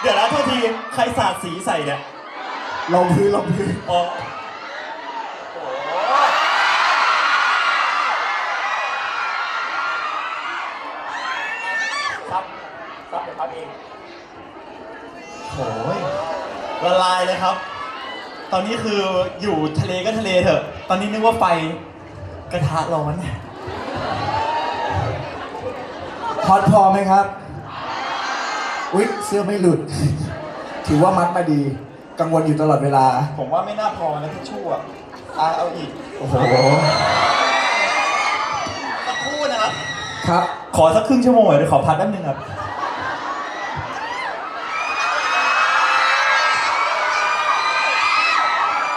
เดี๋ยวนะโทษที ใครสาดสีใส่เนี่ยลองพื้นลองพื้นอ๋อครับครับเดี๋ยวครับเองโหยละลายเลยครับ ตอนนี้คืออยู่ทะเลก็ทะเลเถอะ ตอนนี้นึกว่าไฟกระทะร้อนฮอตพอไหมครับ อุ๊ยเสื้อไม่หลุด ถือว่ามัดมาดี กังวลอยู่ตลอดเวลา ผมว่าไม่น่าพอนะทิชชู่อะอะเอาอีกโอ้โห สักครู่นะครับ ครับ ขอสักครึ่งชั่วโมงเดี๋ยวขอพักแป๊บนึงครับ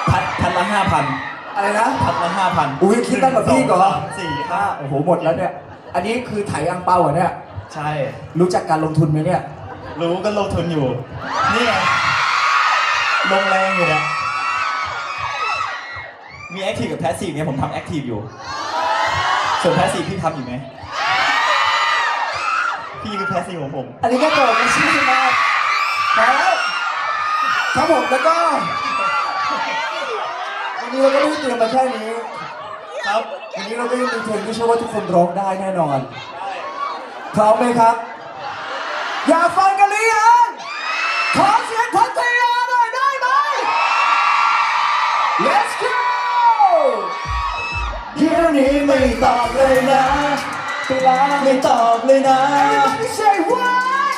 พัดพัดละห้าพันอะไรนะ พัดละห้าพันอุ๊ยคิดตั้งกับพี่ก่อน สี่ห้าโอ้โห หมดแล้วเนี่ย อันนี้คือไถอังเปาเหรอเนี่ย ใช่ รู้จักการลงทุนไหมเนี่ย รู้ก็ลงทุนอยู่ นี่ไงลงแรงอยู่เนี่ยมีแอคทีฟกับแพสซีฟเนี่ยผมทำแอคทีฟอยู่ ส่วนแพสซีฟพี่ทำอยู่ไหม พี่คือแพสซีฟของผม อันนี้ก็โตไม่ใช่ไหมมาแล้วครับผมแล้วก็วันนี้เราก็ไม่ได้เตรียมมาแค่นี้ ครับวันนี้เราก็ยังมีเพลงที่เชื่อว่าทุกคนร้องได้แน่นอนพร้อมไหมครับ อยากฟังกันหรือยัง ไม่ตอบเลยนะเวลาไม่ตอบเลยนะ Everybody say what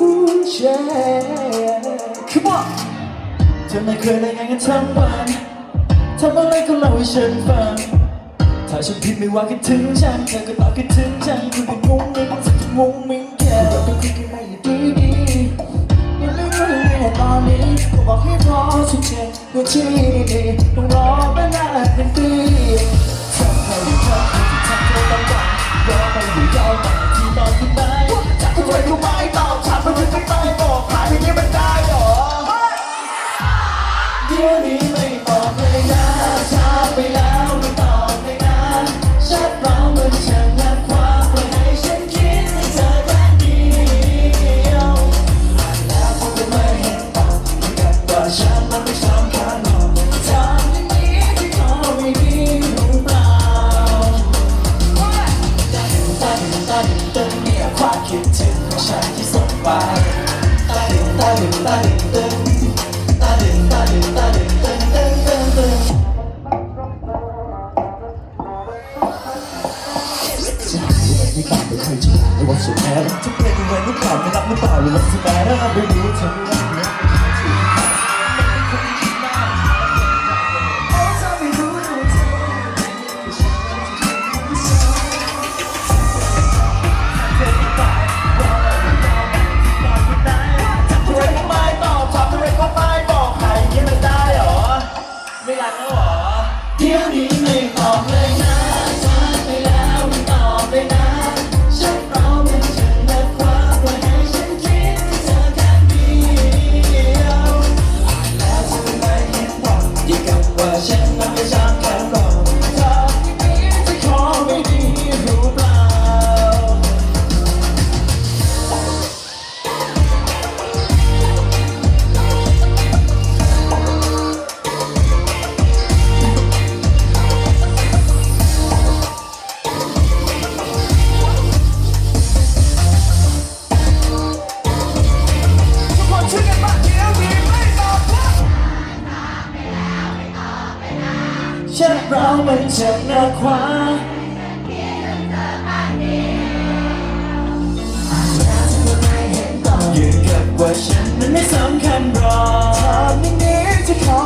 Ooh, yeah Come on เธอไม่เคยรายงานกันทั้งวันทำอะไรก็เล่าให้ฉันฟัง ถ้าฉันผิดไม่ว่าคิดถึงฉันเธอก็ตอบคิดถึงฉันคุณเป็นงงมิ้งสักงงมิ้งแค่เราไปคุยกันไม่ดีดีๆยังไม่รู้เลยตอนนี้ก็บอกให้รอสิเจ็ด นาที่นี่ต้องรอมานานเป็นปีทำให้ทำให้ทำเธอต้องการรอไปอยู่ยาวมาที่นอนที่ไหนจะทำไมรู้ไหมตอบถามมันถึงจะไปบอกผ่านที่นี่มันได้หรอเดี๋ยวนี้ เป็นยังไงหรือเปล่าไม่รักหรือเปล่าหรือว่าสแมร่าไม่รู้ว่าเธอไม่รักเนี่ยโเรามันเจ็บหน้าขวายืนกับว่าฉันนั้นไม่สำคัญหรอกทำอย่นี้จะขอ